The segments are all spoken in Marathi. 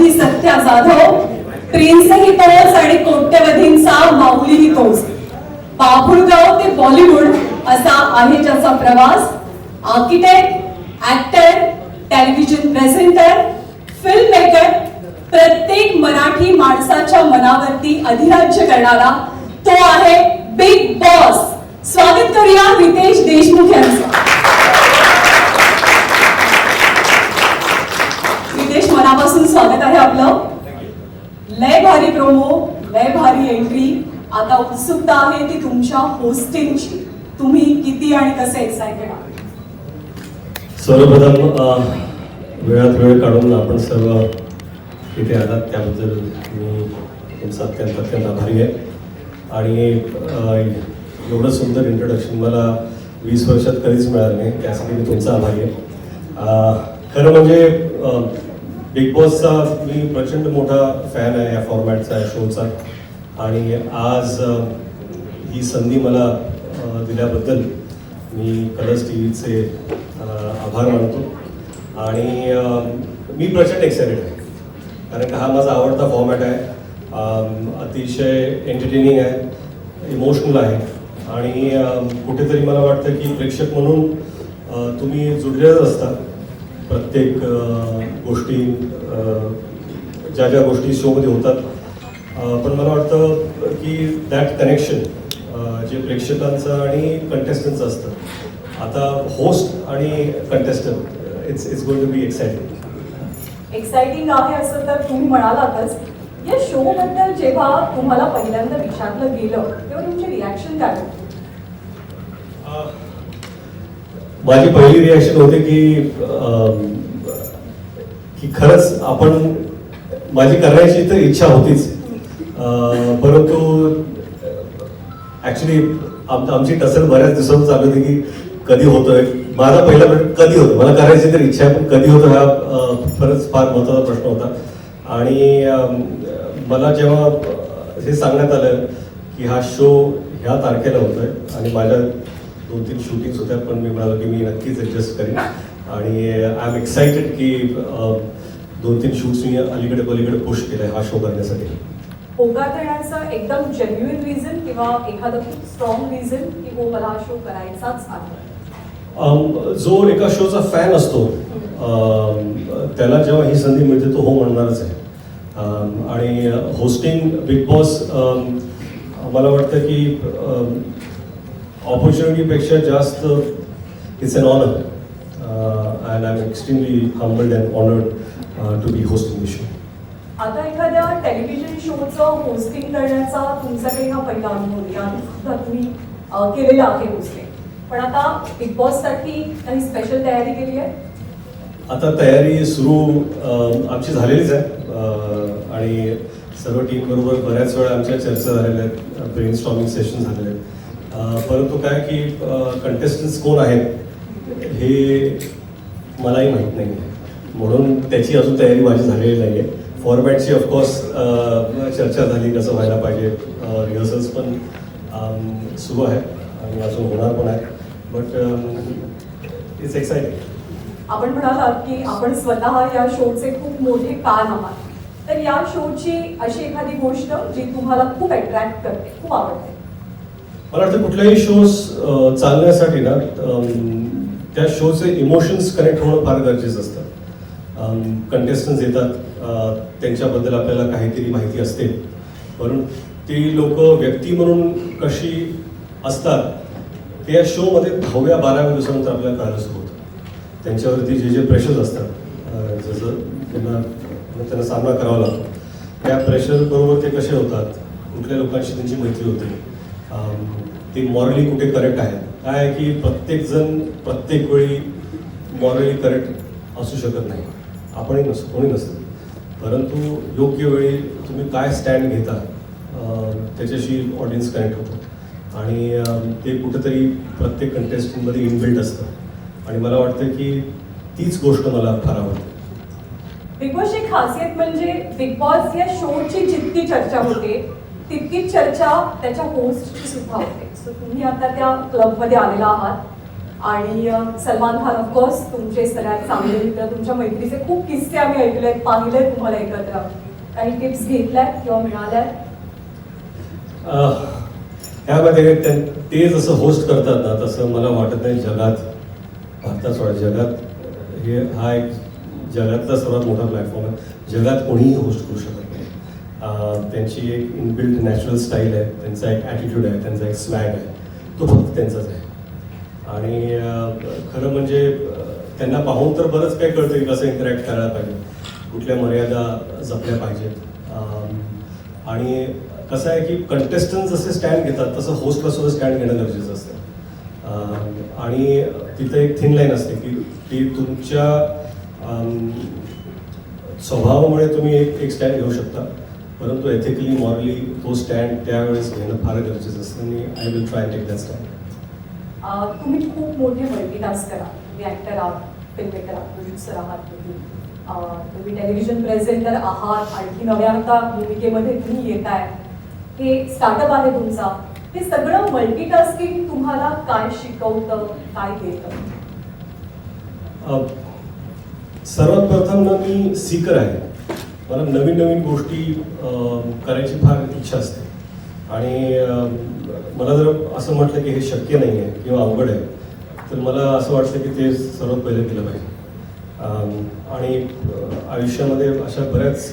कोट्यवधी सत्या जाधव प्रिन्सही तोच आणि कोट्यवधींचा माऊलीही तोच. बाभुळगाव ते बॉलिवूड असा आहे ज्याचा प्रवास. Architect actor television presenter film maker प्रत्येक मराठी माणसाच्या मनावरती अधिराज्य करणारा तो आहे बिग बॉस. स्वागत करूया रितेश देशमुख यांचं रितेश मनापासून स्वागत आहे आपलं. लय भारी प्रोमो लय भारी एंट्री आता उत्सुकता आहे ती तुमच्या होस्टिंगची तुम्ही किती आणि कसे एक्सायटेड आहात सर्वप्रथम वेळात वेळ काढून आपण सर्व इथे आलात. त्याबद्दल मी तुमचा अत्यंत अत्यंत आभारी आहे. आणि एवढं सुंदर इंट्रोडक्शन मला वीस वर्षात कधीच मिळालं नाही. त्यासाठी मी तुमचा आभारी आहे. खरं म्हणजे बिग बॉसचा मी प्रचंड मोठा फॅन आहे या फॉर्मॅटचा या शोचा आणि आज ही संधी मला दिल्याबद्दल मी कलर्स टी व्हीचे आभार मानतो. आणि मी प्रचंड एक्सायटेड आहे. कारण का हा माझा आवडता फॉर्मॅट आहे. अतिशय एंटरटेनिंग आहे इमोशनल आहे. आणि कुठेतरी मला वाटतं की प्रेक्षक म्हणून तुम्ही जुडलेलंच असता. प्रत्येक गोष्टी ज्या ज्या गोष्टी शोमध्ये होतात. पण मला वाटतं की दॅट कनेक्शन जे प्रेक्षकांचं आणि कंटेस्टंटचं असतं. आता होस्ट आणि contestant it's it's going to be exciting exciting आहे असं तर तुम्ही म्हणालातच. या शो बद्दल जेव्हा तुम्हाला पहिल्यांदा विचारलं गेलं तेव्हा तुमचे रिॲक्शन काय होती माझी पहिली रिॲक्शन होते की की खरंच आपण माझी करायची तर इच्छा होतीच. परंतु ॲक्च्युली आम आमची टसल बऱ्याच दिवसांपासून चालू होती की कधी होतोय? माझा पहिला प्रश्न कधी होतो मला करायची तर इच्छा आहे पण कधी होतो हा खरंच फार महत्त्वाचा प्रश्न होता. आणि मला जेव्हा हे सांगण्यात आलं की हा शो ह्या तारखेला होतोय आणि माझ्या दोन तीन शूटिंग्स होत्या पण मी म्हणालो की मी नक्कीच ॲडजस्ट करेन. आणि आय एम एक्साइटेड की अं, दोन तीन शूट्स मी अलीकडे पलीकडे पुश केलं आहे हा शो करण्यासाठी. होकार देण्याचं एकदम जेन्युइन रिझन किंवा एखादं खूप स्ट्रॉंग रिझन की हो मला हा शो करायचाच आहे? जो एका शोचा फॅन असतो त्याला जेव्हा ही संधी मिळते तो हो म्हणणारच आहे. आणि होस्टिंग बिग बॉस मला वाटतं की ऑपॉर्च्युनिटीपेक्षा जास्त it's an honour and I am extremely humbled and honoured to be hosting show आता एखाद्या टेलिव्हिजन शोचं होस्टिंग करण्याचा तुमचा काही हा पहिला अनुभव आहे. याआधी सुद्धा तुम्ही केलेलं आहे होस्टिंग पण आता बिग बॉससाठी काही स्पेशल तयारी केली आहे? आता तयारी सुरू आमची झालेलीच आहे. आणि सर्व टीम बरोबर बऱ्याच वेळा आमच्या चर्चा झालेल्या आहेत. ब्रेन स्टॉमिंग सेशन झालेले आहेत. परंतु काय की कंटेस्टन्स कोण आहेत हे मलाही माहीत नाही आहे म्हणून त्याची अजून तयारी माझी झालेली नाही आहे फॉर्मॅटची ऑफकोर्स चर्चा झाली कसं व्हायला पाहिजे रिहर्सल्स पण सुरू आहे आणि अजून होणार पण आहे बट इट्स एक्सायटिंग आपण म्हणालात की आपण स्वतः या शोचे खूप मोठे कान आहात. तर या शोची अशी एखादी गोष्ट जी तुम्हाला खूप अट्रॅक्ट करते खूप आवडते. मला वाटतं कुठल्याही शोज चालण्यासाठी ना त्या शोचे इमोशन्स कनेक्ट होणं फार गरजेचं असतं. कंटेस्टन्स येतात त्यांच्याबद्दल आपल्याला काहीतरी माहिती असते. म्हणून ती लोक व्यक्ती म्हणून कशी असतात ते या शोमध्ये दहाव्या बाराव्या दिवसानंतर आपल्याला कळायला सुरू होतं. त्यांच्यावरती जे जे प्रेशर्स असतात जसं त्यांना त्यांना सामना करावा लागतो. त्या प्रेशर बरोबर ते कसे होतात कुठल्या लोकांशी त्यांची मैत्री होते ते मॉरली कुठे करेक्ट आहे? काय आहे की प्रत्येकजण प्रत्येक वेळी मॉरली करेक्ट असू शकत नाही. आपणही नसतो कोणी नसतं. परंतु योग्य वेळी तुम्ही काय स्टँड घेता त्याच्याशी ऑडियन्स कनेक्ट होतो. आणि ते कुठेतरी प्रत्येक कंटेस्टमध्ये इनबिल्ट असतं. आणि मला वाटतं की तीच गोष्ट मला फार आवडते. बिग बॉसची खासियत म्हणजे बिग बॉस या शोची जितकी चर्चा होते तितकीच चर्चा त्याच्या होस्टची सुद्धा होते. सो तुम्ही आता त्या क्लबमध्ये आलेला आहात. आणि सलमान खान ऑफकोर्स तुमचे सगळ्यात चांगले मित्र तुमच्या मैत्रीचे खूप किस्से आम्ही ऐकलेत पाहिले तुम्हाला एकत्र. काही टिप्स घेतल्यात किंवा मिळाल्यात? त्यामध्ये ते जसं होस्ट करतात ना तसं मला वाटत नाही जगात भारतात सोडा जगात हे हा एक जगातला सर्वात मोठा प्लॅटफॉर्म आहे. जगात कोणीही होस्ट करू शकत त्यांची एक इनबिल्ड नॅचरल स्टाईल आहे त्यांचा एक ॲटिट्यूड आहे त्यांचा एक स्वॅग आहे. तो फक्त त्यांचाच आहे. आणि खरं म्हणजे त्यांना पाहून तर बरंच काही कळतं की कसं इंटरॅक्ट करायला पाहिजे. कुठल्या मर्यादा जपल्या पाहिजेत. आणि कसं आहे की कंटेस्टंट जसे स्टँड घेतात तसं होस्टला सुद्धा स्टँड घेणं गरजेचं असतं. आणि तिथं एक थिन लाईन असते की ती तुमच्या स्वभावामुळे तुम्ही एक एक स्टँड घेऊ शकता. परंतु एथिकली मॉरली तो स्टँड त्यावेळेस घेणं फार गरजेचं असतं आणि I will try take that stand तुम्ही खूप मोठे मल्टीटास्कर आहात तुम्ही ऍक्टर आहात फिल्म मेकर आहात प्रोड्युसर आहात तुम्ही तुम्ही टेलिव्हिजन प्रेझेंटर आहात आणखी नव्या आता भूमिकेमध्ये तुम्ही येत आहे हे स्टार्टअप आहे तुमचा. हे सगळं मल्टीटास्किंग तुम्हाला काय शिकवतं काय देतं? सर्वात प्रथम ना मी सीकर आहे. मला नवीन नवीन गोष्टी करायची फार इच्छा असते. आणि मला जर असं म्हटलं की हे शक्य नाही आहे किंवा अवघड आहे तर मला असं वाटतं की ते सर्वात पहिले केलं पाहिजे. आणि आयुष्यामध्ये अशा बऱ्याच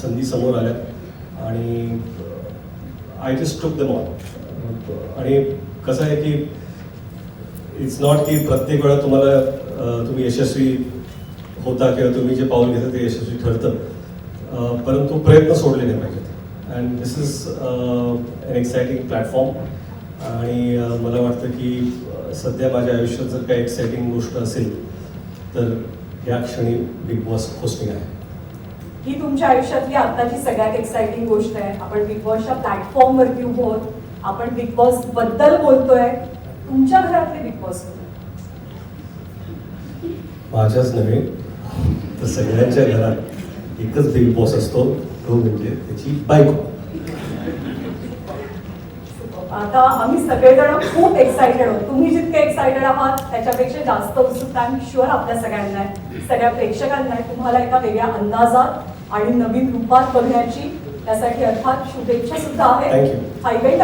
संधी समोर आल्या. आणि I just took the knot आणि कसं आहे की इट्स नॉट की प्रत्येक वेळा तुम्हाला तुम्ही यशस्वी होता किंवा तुम्ही जे पाऊल घेता ते यशस्वी ठरतं. परंतु प्रयत्न सोडले नाही पाहिजेत. And this is an exciting platform आणि मला वाटतं की सध्या माझ्या आयुष्यात जर काही एक्सायटिंग गोष्ट असेल तर या क्षणी बिग बॉस होस्टिंग आहे. ही तुमच्या आयुष्यातली आत्ताची सगळ्यात एक्साइटिंग गोष्ट आहे. आपण बिग बॉसच्या प्लॅटफॉर्मवरती उभो आहोत. आपण बिग बॉसबद्दल बोलतोय. तुमच्या घरातले बिग बॉस माझ्याच नव्हे तर सगळ्यांच्या घरात एकच बिग बॉस असतो तो म्हणजे त्याची बायको. आता आम्ही सगळेजण खूप एक्साइटेड आहोत. तुम्ही जितके एक्साइटेड आहात त्याच्यापेक्षा जास्त उत्सुकता आम्ही शुअर आपल्या सगळ्यांना आहे. सगळ्या प्रेक्षकांना आहे. तुम्हाला एका वेगळ्या अंदाजात आणि नवीन रूपात बघण्याची त्यासाठी अर्थात शुभेच्छा सुद्धा आहे. हा इव्हेंट